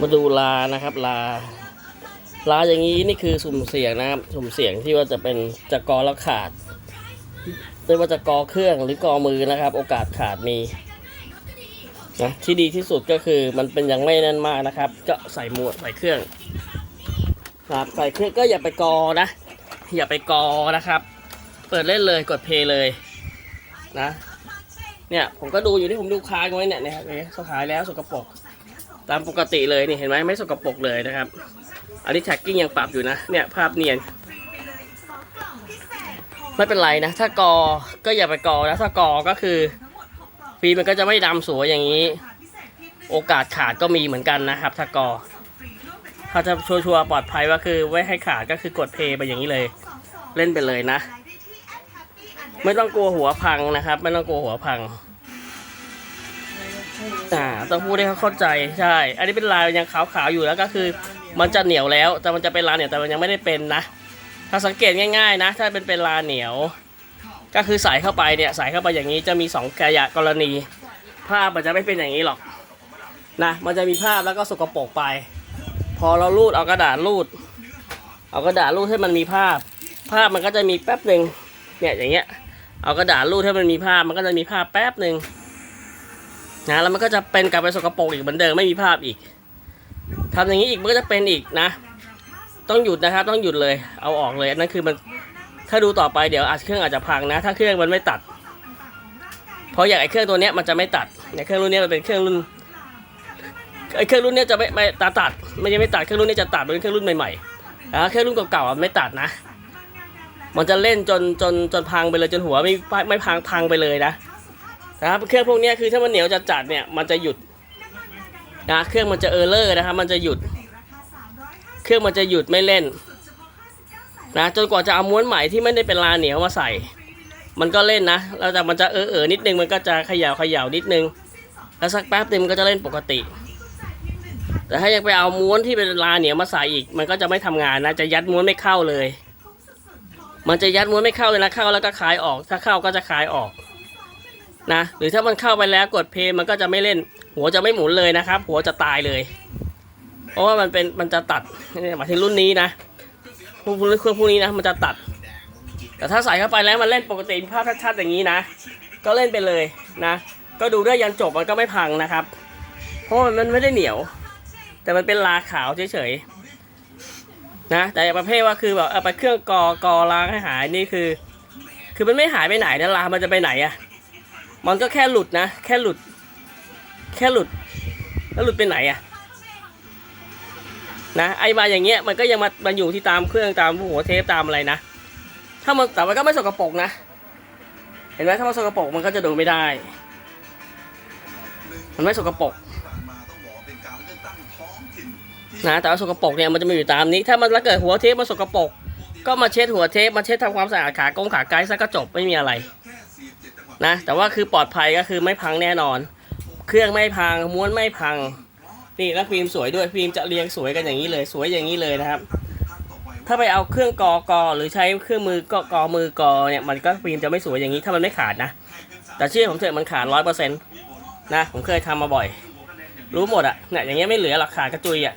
มาดูลานะครับลา ลาอย่างนี้นี่คือสุ่มเสี่ยงนะครับ สุ่มเสี่ยงที่ว่าจะเป็นจะกอแล้วขาดไม่ว่าจะกอเครื่องหรือกอมือนะครับ โอกาสขาดมีนะที่ดีที่สุดก็คือมันเป็นยังไม่นั่นมากนะครับ ก็ใส่หมวดใส่เครื่องครับใส่เครื่องก็อย่าไปกอนะ อย่าไปกอนะครับ เปิดเล่นเลยกดเพย์เลยนะเนี่ยผมก็ดูอยู่ที่ผมดูค้างไว้เนี่ยนะครับเนี่ยขายแล้วสกปรก ตามปกติเลยนี่เห็นไหมไม่สกปรกเลยนะครับ อันนี้แท็กกิ้งยังปรับอยู่นะเนี่ยภาพเนียน ไม่เป็นไรนะ ถ้ากอก็อย่าไปกอนะถ้ากอก็คือฟีมันก็จะไม่ดำสวยอย่างนี้ โอกาสขาดก็มีเหมือนกันนะครับ ถ้ากอถ้าจะชัวร์ปลอดภัยว่าคือไว้ให้ขาดก็คือกดเพย์ไปอย่างนี้เลย เล่นไปเลยนะ ไม่ต้องกลัวหัวพังนะครับ ไม่ต้องกลัวหัวพัง อ่าต้องพูดให้เขาเข้าใจใช่ อันนี้เป็นลายยังขาวๆอยู่แล้วก็คือ มันจะเหนียวแล้ว แต่มันจะเป็นลายเหนียวแต่มันยังไม่ได้เป็นนะ ถ้าสังเกตง่ายๆนะ ถ้าเป็นเป็นลายเหนียว ก็คือใส่เข้าไปเนี่ยใส่เข้าไปอย่างนี้จะมีสองกระยะกรณี ภาพมันจะไม่เป็นอย่างนี้หรอกนะมันจะมีภาพแล้วก็สกปรกไป พอเราลูดเอากระดาษลูด เอากระดาษลูดให้มันมีภาพ ภาพมันก็จะมีแป๊บหนึ่งเนี่ยอย่างเงี้ยเอากระดาษรูดให้มันมีภาพมันก็จะมีภาพแป๊บหนึ่ง นะแล้วมันก็จะเป็นกลับไปสกปรกอีกเหมือนเดิมไม่มีภาพอีกทำอย่างนี้อีกมันก็จะเป็นอีกนะ ต้องหยุดนะครับต้องหยุดเลยเอาออกเลยนนั้นคือมันถ้าดูต่อไปเดี๋ยวอาจเครื่องอาจจะพังนะ ถ้าเครื่องมันไม่ตัด เพราะอย่างไอ้เครื่องตัวเนี้ยมันจะไม่ตัดในเครื่องรุ่นเนี้ยมันเป็นเครื่องรุ่นไอ้เครื่องรุ่นเนี้ยจะไม่ไม่ตัดตัดไม่ใช่ไม่ตัดเครื่องรุ่นนี้จะตัดเป็นเครื่องรุ่นใหม่ๆอ่าเครื่องรุ่นเก่าๆไม่ตัดนะ มันจะเล่นจนจนจนพังไปเลยจนหัวไม่ไม่พังพังไปเลยนะ นะครับเครื่องพวกนี้คือถ้ามันเหนียวจัดจัดๆเนี่ยมันจะหยุดนะเครื่องมันจะเออร์เลอร์นะครับมันจะหยุด เครื่องมันจะหยุดไม่เล่นนะจนกว่าจะเอาม้วนใหม่ที่ไม่ได้เป็นลาเหนียวมาใส่ มันก็เล่นนะแล้วแต่มันจะเออเออนิดนึงมันก็จะเขย่าเขย่านิดนึง แล้วสักแป๊บนึงมันก็จะเล่นปกติ แต่ถ้ายังไปเอาม้วนที่เป็นลาเหนียวมาใส่อีก มันก็จะไม่ทำงานนะจะยัดม้วนไม่เข้าเลย มันจะยัดม้วนไม่เข้าเลยนะเข้าแล้วก็คลายออก ถ้าเข้าก็จะคลายออก นะหรือถ้ามันเข้าไปแล้วกดเพลย์มันก็จะไม่เล่น หัวจะไม่หมุนเลยนะครับ หัวจะตายเลย เพราะว่ามันเป็นมันจะตัดหมายถึงรุ่นนี้นะพวกเครื่องพวกนี้นะมันจะตัด แต่ถ้าใส่เข้าไปแล้วมันเล่นปกติภาพชัดๆอย่างนี้นะ ก็เล่นไปเลยนะ ก็ดูได้ยันจบมันก็ไม่พังนะครับ เพราะมันไม่ได้เหนียว แต่มันเป็นลาขาวเฉยๆนะแต่ประเภทว่าคือแบบเอาไปเครื่องกอกอล้างให้หายนี่คือ คือมันไม่หายไปไหนนะลามันจะไปไหนอะ มันก็แค่หลุดนะ แค่หลุด แค่หลุด แล้วหลุดไปไหนอะนะไอมาอย่างเงี้ยมันก็ยังมามาอยู่ที่ตามเครื่องตามหัวเทปตามอะไรนะ ถ้ามันแต่มันก็ไม่สกปรกนะ เห็นไหมถ้ามันสกปรกมันก็จะดูไม่ได้ มันไม่สกปรกนะแต่ว่าสกปรกเนี่ยมันจะมาอยู่ตามนี้ ถ้ามันแล้วเกิดหัวเทปมันสกปรกก็มาเช็ดหัวเทปมาเช็ดทำความสะอาดขากงขาไกด์ซะก็จบไม่มีอะไร นะ แต่ว่าคือปลอดภัยก็คือไม่พังแน่นอน เครื่องไม่พังม้วนไม่พัง นี่แล้วฟิล์มสวยด้วยฟิล์มจะเรียงสวยกันอย่างนี้เลย สวยอย่างนี้เลยนะครับ ถ้าไปเอาเครื่องกอกอหรือใช้เครื่องมือก็กอมือกอเนี่ยมันก็ฟิล์มจะไม่สวยอย่างนี้ถ้ามันไม่ขาดนะ แต่เชื่อผมเถอะมันขาดร้อยเปอร์เซ็นต์นะผมเคยทำมาบ่อย รู้หมดอะเนี่ยอย่างเงี้ยไม่เหลือหรอกขาดกระจุยอะ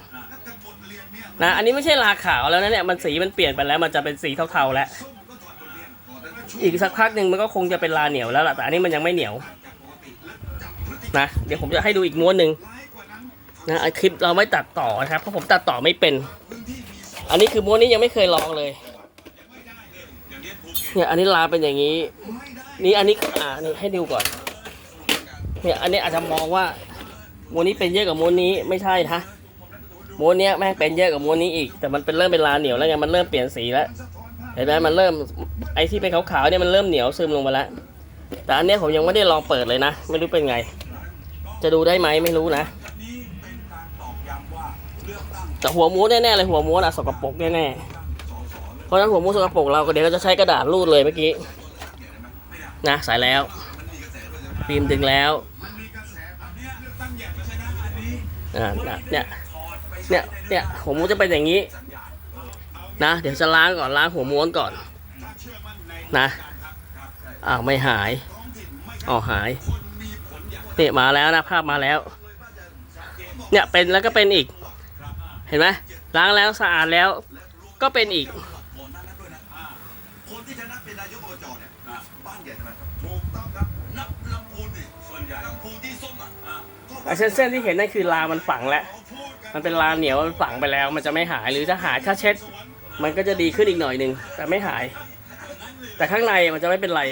นะอันนี้ไม่ใช่ลาขาวแล้วนะเนี่ยมันสีมันเปลี่ยนไปแล้วมันจะเป็นสีเทาๆแล้ว อีกสักพักหนึ่งมันก็คงจะเป็นลาเหนียวแล้วล่ะแต่อันนี้มันยังไม่เหนียวนะเดี๋ยวผมจะให้ดูอีกม้วนหนึ่งนะคลิปเราไม่ตัดต่อนะครับเพราะผมตัดต่อไม่เป็น อันนี้คือม้วนนี้ยังไม่เคยลองเลยเนี่ยอันนี้ลาเป็นอย่างนี้ นี่อันนี้อ่านี่ให้ดูก่อนเนี่ยอันนี้อาจจะมองว่าม้วนนี้เป็นเยอะกว่าม้วนนี้ไม่ใช่นะม้วนเนี้ยแม่งเป็นเยอะกว่าม้วนนี้อีก แต่มันเป็นเริ่มเป็นลาเหนียวแล้วไงมันเริ่มเปลี่ยนสีแล้ว ห็นไหมมันเริ่มไอ้ที่เป็นขาวๆเนี่ยมันเริ่มเหนียวซึมลงไปแล้วแต่อันเนี้ยผมยังไม่ได้ลองเปิดเลยนะ ไม่รู้เป็นไง จะดูได้ไหมไม่รู้นะแต่หัวม้วนแน่ๆเลยหัวม้วนอะสกปรกแน่ๆเพราะฉะนั้นหัวม้วนสกปรกเราก็เดี๋ยวก็จะใช้กระดาษรูดเลยเมื่อกี้นะใส่แล้วฟิล์มดึงแล้วอ่าเนี่ยเนี่ยเนี่ยหัวม้วนจะเป็นอย่างนี้ นะ เดี๋ยวจะล้างก่อนล้างหัวม้วนก่อนนะอ้าวไม่หายอ๋อหายเนี่ยมาแล้วนะภาพมาแล้ว เนี่ยเป็นแล้วก็เป็นอีก เห็นไหมล้างแล้วสะอาดแล้วก็เป็นอีกคนที่ชนะเป็นนายกอบจเนี่ยบ้านใหญ่ทำไมครับถูกต้องครับนับลำพูนนี่ส่วนใหญ่ลำพูนที่ส้มอะก็ไอ้เส้นๆที่เห็นนั่นคือลามันฝังแล้ว มันเป็นลาเหนียวมันฝังไปแล้ว มันจะไม่หายหรือถ้าหายถ้าเช็ด มันก็จะดีขึ้นอีกหน่อยหนึ่งแต่ไม่หาย แต่ข้างในมันจะไม่เป็นไร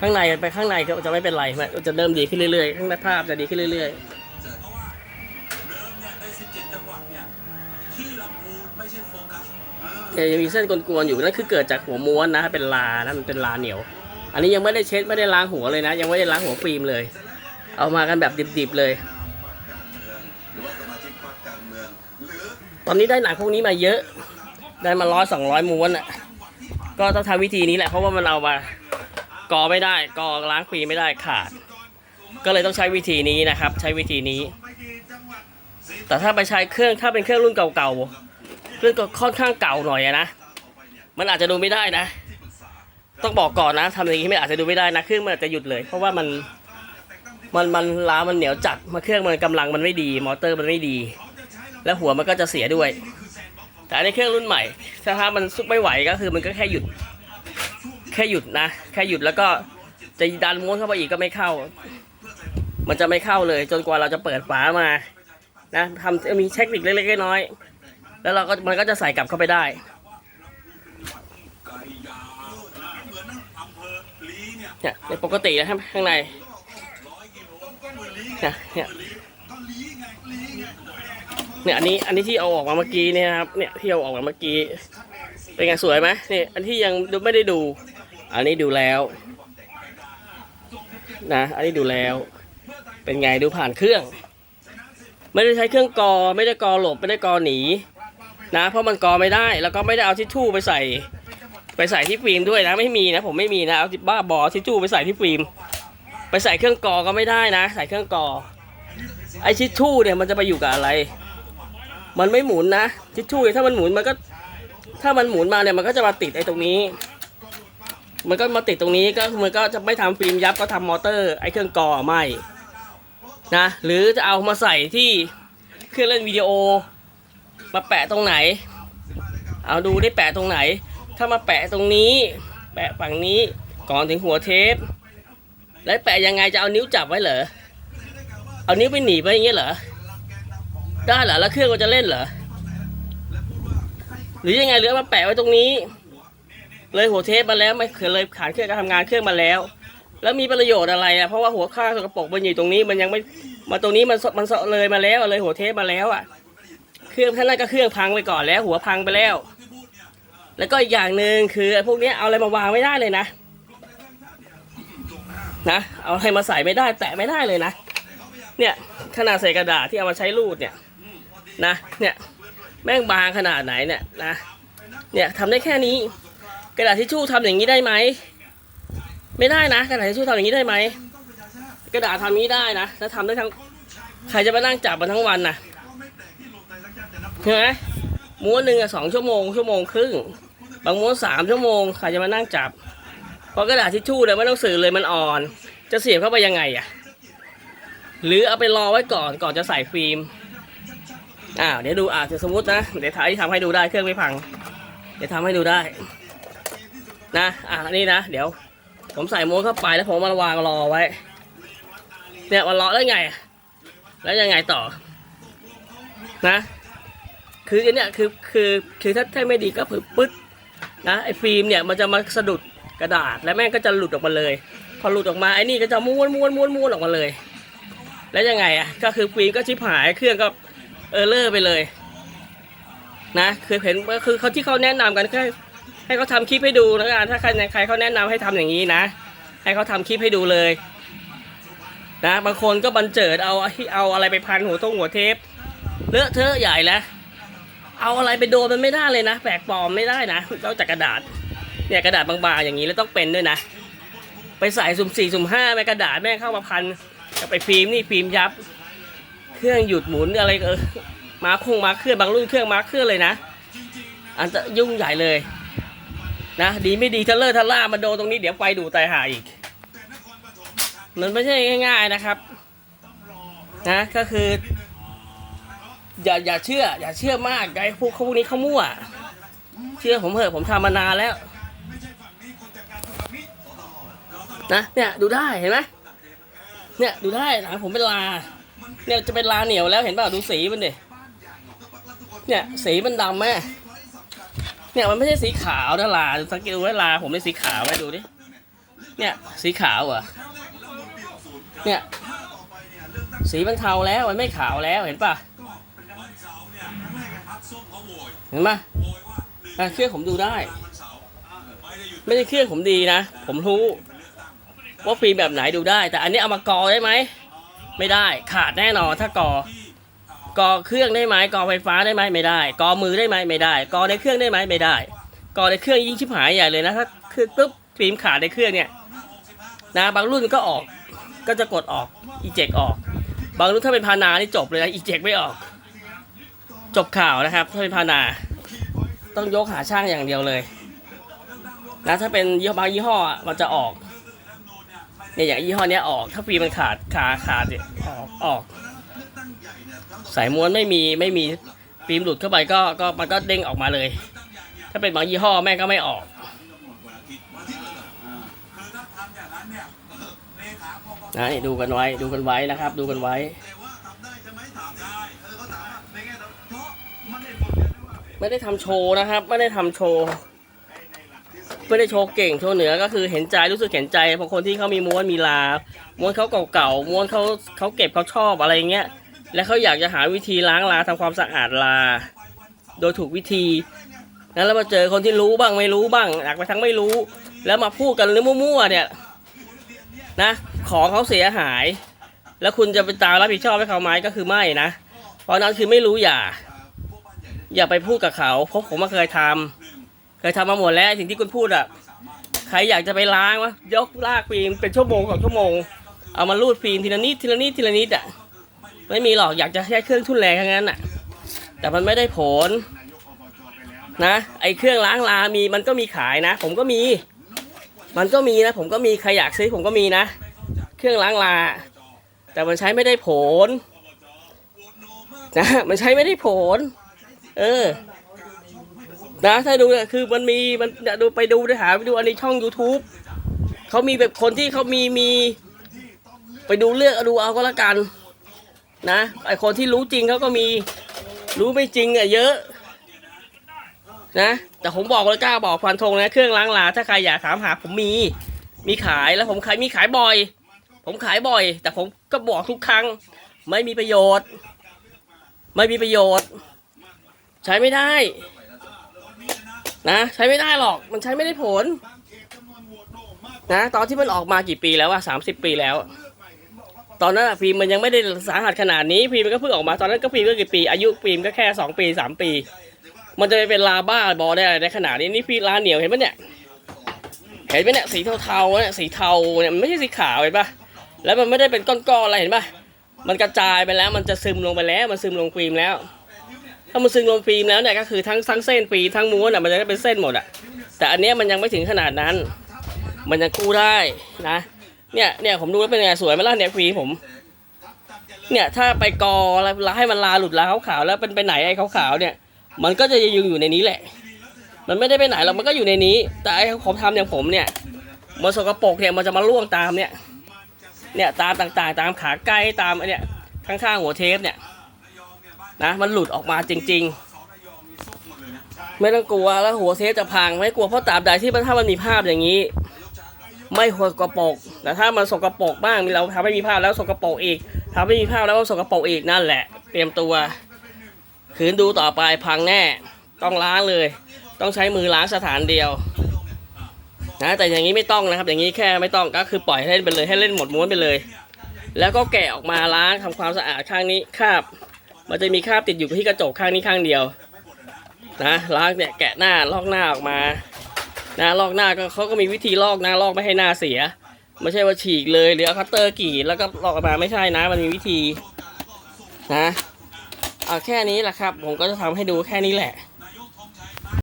ข้างในไปข้างในก็จะไม่เป็นไรมันจะเริ่มดีขึ้นเรื่อยๆข้างในภาพจะดีขึ้นเรื่อยเดิมเนี่ยใน17จังหวัดเนี่ยที่ลำพูนไม่ใช่โฟกัสๆยังมีเส้นกวนๆอยู่นั่นคือเกิดจากหัวม้วนนะเป็นลานะมันเป็นลาเหนียว อันนี้ยังไม่ได้เช็ดไม่ได้ล้างหัวเลยนะ ยังไม่ได้ล้างหัวฟิล์มเลย เอามากันแบบดิบๆเลย ตอนนี้ได้หนังพวกนี้มาเยอะ ได้มาร้อยสองร้อยม้วนอะ ก็ต้องทำวิธีนี้แหละเพราะว่ามันเอามากอไม่ได้กอล้างฟีไม่ได้ขาด ก็เลยต้องใช้วิธีนี้นะครับ ใช้วิธีนี้ แต่ถ้าไปใช้เครื่องถ้าเป็นเครื่องรุ่นเก่าๆเครื่องก็ค่อนข้างเก่าหน่อยนะมันอาจจะดูไม่ได้นะ ต้องบอกก่อนนะทำอย่างนี้ไม่อาจจะดูไม่ได้นะเครื่องมันอาจจะหยุดเลย เพราะว่ามันมันมันล้ามันเหนียวจัดมาเครื่องมันกำลังมันไม่ดี มอเตอร์มันไม่ดี แล้วหัวมันก็จะเสียด้วย แต่อันนี้เครื่องรุ่นใหม่ถ้ามันซุกไม่ไหวก็คือมันก็แค่หยุด แค่หยุดนะ แค่หยุดแล้วก็จะดันม้วนเข้าไปอีกก็ไม่เข้า มันจะไม่เข้าเลย จนกว่าเราจะเปิดฝามา นะทำมีเทคนิคเล็กๆน้อยๆแล้วเราก็มันก็จะใส่กลับเข้าไปได้เนี่ยปกตินะครับข้างในเนี่ยเนี่ย เนี่ยอันนี้อันนี้ที่เอาออกมาเมื่อกี้เนี่ยครับเนี่ยที่เอาออกมาเมื่อกี้เป็นไงสวยไหมนี่อันที่ยังดูไม่ได้ดู อันนี้ดูแล้ว นะ อันนี้ดูแล้ว เป็นไงดูผ่านเครื่อง ไม่ได้ใช้เครื่องกอไม่ได้กอหลบไม่ได้กอหนี นะ เพราะมันกอไม่ได้แล้วก็ไม่ได้เอาทิชชู่ไปใส่ ไปใส่ที่ฟิล์มด้วยนะไม่มีนะ ผมไม่มีนะเอาบ้าบอทิชชู่ไปใส่ที่ฟิล์มไปใส่เครื่องกอก็ไม่ได้นะ ใส่เครื่องกอไอทิชชู่เนี่ยมันจะไปอยู่กับอะไร มันไม่หมุนนะทิชชู่ถ้ามันหมุนมันก็ ถ้ามันหมุนมาเนี่ยมันก็จะมาติดไอ้ตรงนี้ มันก็มาติดตรงนี้ก็มันก็จะไม่ทำฟิล์มยับก็ทำมอเตอร์ไอ้เครื่องกรอไม่นะหรือจะเอามาใส่ที่เครื่องเล่นวิดีโอ มาแปะตรงไหน เอาดูได้แปะตรงไหน ถ้ามาแปะตรงนี้ แปะฝั่งนี้ก่อนถึงหัวเทป แล้วแปะยังไงจะเอานิ้วจับไว้เหรอเอานิ้วไปหนีบไว้อย่างเงี้ยเหรอ ได้เหรอแล้วเครื่องมันจะเล่นเหรอหรือยังไงหรือมาแปะไว้ตรงนี้ เลยหัวเทปมาแล้วไม่เคยเลยขานเครื่องการทำงานเครื่องมาแล้ว แล้วมีประโยชน์อะไรอะเพราะว่าหัวข้างสกปรกมันอยู่ตรงนี้มันยังไม่มาตรงนี้มันมันเลยมาแล้วเลยหัวเทปมาแล้วอะ เครื่องท่านนั่นก็เครื่องพังไปก่อนแล้ว หัวพังไปแล้ว แล้วก็อีกอย่างหนึ่งคือพวกนี้เอาอะไรมาวางไม่ได้เลยนะนะเอาอะไรมาใส่ไม่ได้ แตะไม่ได้เลยนะ เนี่ยขนาดใส่กระดาษที่เอามาใช้รูดเนี่ย นะเนี่ยแม่งบางขนาดไหนเนี่ยนะเนี่ยทำได้แค่นี้ กระดาษทิชชู่ทำอย่างนี้ได้ไหมไม่ได้นะ กระดาษทิชชู่ทำอย่างนี้ได้ไหมกระดาษทำอย่านี้ได้นะแล้วทำได้ทั้งใครจะมานั่งจับมันทั้งวันนะใช่ไหมม้วนหนึ่งอะสองชั่วโมงชั่วโมงครึ่งบางม้วนสามชั่วโมงใครจะมานั่งจับเพราะกระดาษทิชชู่เนี่ยไม่ต้องสื่อเลยมันอ่อน จะเสียบเข้าไปยังไงอะหรือเอาไปรอไว้ก่อนก่อนจะใส่ฟิล์ม อ้าวเดี๋ยวดูอะจะสมมตินะเดี๋ยวถ่ายที่ทำให้ดูได้เครื่องไม่พัง เดี๋ยวทำให้ดูได้ นะอะอันนี้นะ เดี๋ยว ผมใส่ม้วนเข้าไปแล้วผมมาวางรอไว้ เนี่ยมันรอแล้วไง แล้วยังไงต่อ นะ คืออันเนี้ยคือคือคือถ้าถ้าไม่ดีก็คือปึ๊ดนะไอ้ฟิล์มเนี่ยมันจะมาสะดุดกระดาษแล้วแม่งก็จะหลุดออกมาเลย พอหลุดออกมาไอ้นี่ก็จะม้วนม้วนม้วนม้วนออกมาเลย แล้วยังไงอะก็คือฟิล์มก็ชิบหายเครื่องก็ เออเลอร์ไปเลย นะคือเห็นก็คือเขาที่เขาแนะนำกันแค่ให้เขาทำคลิปให้ดูนะกันถ้าใครใครเขาแนะนำให้ทำอย่างนี้นะ ให้เขาทำคลิปให้ดูเลย นะบางคนก็บันเจิดเอาเอาอะไรไปพันหัวต้งหัวเทปเลอะเทอะใหญ่แล้วเอาอะไรไปโดนมันไม่ได้เลยนะแปลกปลอมไม่ได้นะนอกจากกระดาษ เนี่ยกระดาษบางๆอย่างนี้แล้วต้องเป็นด้วยนะไปใส่สุ่มสี่สุ่มห้าแม่กระดาษแม่เข้ามาพันไปฟิล์มนี่ฟิล์มยับ เครื่องหยุดหมุนอะไรเออมาคงมาเครื่องบางรุ่นเครื่องมาเครื่องเลยนะ อันจะยุ่งใหญ่เลยนะดีไม่ดีถ้าเลอะถ้าล่ามาโดนตรงนี้เดี๋ยวไฟดูตายหาอีกมันไม่ใช่ง่าย ๆนะครับนะก็คือ อย่าอย่าเชื่อ อย่าเชื่อมากไอ้พวกพวกนี้เขามั่ว เชื่อผมเถอะผมทำมานานแล้วนะเนี่ยดูได้เห็นไหมเนี่ยดูได้หลังผมเป็นลา เนี่ยจะเป็นลาเหนียวแล้วเห็นป่ะดูสีมันดิเนี่ยสีมันดำแม่เนี่ยมันไม่ใช่สีขาวนะลาสังเกตดูไว้ลาผมเป็นสีขาวไว้ดูดิเนี่ยสีขาวเหรอะเนี่ยสีมันเทาแล้วมันไม่ขาวแล้วเห็นป่ะเห็นป่ะอะเครื่องผมดูได้ ไม่ใช่เครื่องผมดีนะ ผมรู้ว่าฟิล์มแบบไหนดูได้ แต่อันนี้เอามากอได้ไหม ไม่ได้ขาดแน่นอนถ้ากอกอเครื่องได้ไหมกอไฟฟ้าได้ไหมไม่ได้ กอมือได้ไหมไม่ได้ กอในเครื่องได้ไหมไม่ได้ กอในเครื่องยิ่งชิบหายใหญ่เลยนะถ้าคือปุ๊บฟิล์มขาดในเครื่องเนี่ยนะบางรุ่นก็ออกก็จะกดออกอีเจกออก บางรุ่นถ้าเป็นพานานี่จบเลยนะอีเจกไม่ออก จบข่าวนะครับถ้าเป็นพานา ต้องยกหาช่างอย่างเดียวเลยนะถ้าเป็นยี่ห้อบางยี่ห้อมันจะออก เนี่ยอย่างยี่ห้อเนี้ยออก ถ้าฟิล์มมันขาดขาขาดเนี่ยออกออก สายม้วนไม่มีไม่มีฟิล์มหลุดเข้าไปก็ก็มันก็เด้งออกมาเลย ถ้าเป็นบางยี่ห้อแม่งก็ไม่ออกนะนี่ดูกันไว้ดูกันไว้นะครับ ดูกันไว้ไม่ได้ทำโชว์นะครับ ไม่ได้ทำโชว์ ไม่ได้โชว์เก่งโชว์เหนือก็คือเห็นใจรู้สึกเห็นใจบางคนที่เขามีม้วนมีลา ม้วนเขาเก่าๆม้วนเขาเขาเก็บเขาชอบอะไรเงี้ยแล้วเขาอยากจะหาวิธีล้างลาทำความสะอาดลา โดยถูกวิธีนั้นแล้วมาเจอคนที่รู้บ้างไม่รู้บ้างอยากไปทั้งไม่รู้ แล้วมาพูดกันเรื่องมั่วๆเนี่ยนะของเขาเสียหาย แล้วคุณจะไปตามรับผิดชอบให้เขาไหมก็คือไม่นะ เพราะนั้นคือไม่รู้อย่า อย่าไปพูดกับเขาเพราะผมมาเคยทำ เคยทำมาหมดแล้วสิ่งที่คุณพูดอะใครอยากจะไปล้างวะยกลากฟิล์มเป็นชั่วโมงสองชั่วโมง เอามาลูดฟิล์มทีละนิดทีละนิดทีละนิดอะไม่มีหรอกอยากจะใช้เครื่องทุ่นแรงทั้งนั้นอะ แต่มันไม่ได้ผลนะ ไอเครื่องล้างลามีมันก็มีขายนะ ผมก็มี มันก็มีนะ ผมก็มีใครอยากซื้อผมก็มีนะ เครื่องล้างลา แต่มันใช้ไม่ได้ผลนะมันใช้ไม่ได้ผล เออ นะถ้าดูเนี่ยคือมันมีมันเนี่ยดูไปดูได้หาไปดูอันนี้ช่อง YouTube เขามีแบบคนที่เขามีมีไปดูเลือกเอาดูเอาก็แล้วกัน นะไอคนที่รู้จริงเขาก็มีรู้ไม่จริงอะเยอะ นะ แต่ผมบอกเลยกล้าบอกฟันธงนะเครื่องล้างลาถ้าใครอยากถามหา ผมมี มีขายแล้วผมขายมีขายบ่อย ผมขายบ่อย แต่ผมก็บอกทุกครั้ง ไม่มีประโยชน์ ไม่มีประโยชน์ ใช้ไม่ได้ นะใช้ไม่ได้หรอกมันใช้ไม่ได้ผล นะตอนที่มันออกมากี่ปีแล้วอะสามสิบปีแล้ว ตอนนั้นอะฟิล์มมันยังไม่ได้สาหัสขนาดนี้ฟิล์มมันก็เพิ่งออกมาตอนนั้นก็ฟิล์มก็กี่ปี อายุฟิล์มก็แค่สองปีสามปี มันจะไปเป็นลาบ้าบอได้อะไรได้ขนาดนี้นี่ฟิล์มลาเหนียวเห็นปะเนี่ยเห็นไหมเนี่ยสีเทาๆเนี่ยสีเทาเนี่ยมันไม่ใช่สีขาวเห็นปะแล้วมันไม่ได้เป็นก้อนๆอะไรเห็นปะมันกระจายไปแล้วมันจะซึมลงไปแล้ว มันซึมลงฟิล์มแล้ว ถ้ามันซึมลงฟิล์มแล้วเนี่ยก็คือทั้งทั้งเส้นฟิล์มทั้งม้วนอะมันจะได้เป็นเส้นหมดอะแต่อันเนี้ยมันยังไม่ถึงขนาดนั้น มันยังกู้ได้นะเนี่ยเนี่ยผมดูแล้วเป็นไงสวยไหมล่ะเนี่ยฟิล์มผม เนี่ยถ้าไปกอแล้วให้มันลาหลุดลาขาวๆแล้วเป็นไปไหนไอ้ขาวๆเนี่ย มันก็จะยังอยู่ในนี้แหละ มันไม่ได้ไปไหนหรอกมันก็อยู่ในนี้ แต่ไอ้ผมทำอย่างผมเนี่ยมันสกปรกเนี่ยมันจะมาล่วงตามเนี่ยเนี่ยตามต่างๆ ตามขาใกล้ตามไอ้เนี่ยข้างๆหัวเทปเนี่ย นะมันหลุดออกมาจริง ๆ ไม่ต้องกลัวแล้วหัวเทปจะพัง ไม่กลัวเพราะตราบใดที่มันถ้ามันมีภาพอย่างนี้ ไม่สกระปกแต่ถ้ามันสกปรกบ้างมีเราทำให้มีภาพแล้วสกปรกอีกทำให้มีภาพแล้วก็สกปรกอีกนั่นแหละ เตรียมตัวขืนดูต่อไปพังแน่ ต้องล้างเลย ต้องใช้มือล้างสถานเดียวนะแต่อย่างนี้ไม่ต้องนะครับ อย่างนี้แค่ไม่ต้องก็คือปล่อยให้เล่นไปเลยให้เล่นหมดม้วนไปเลย แล้วก็แกะออกมาล้างทำความสะอาดข้างนี้คราบ มันจะมีคราบติดอยู่ที่กระจกข้างนี้ข้างเดียว นะล้างเนี่ยแกะหน้าลอกหน้าออกมานะลอกหน้าก็เขาก็มีวิธีลอกนะลอกไม่ให้หน้าเสีย ไม่ใช่ว่าฉีกเลยหรือเอาคัตเตอร์กรีดแล้วก็ลอกออกมาไม่ใช่นะ มันมีวิธีนะเอาแค่นี้แหละครับ ผมก็จะทำให้ดูแค่นี้แหละ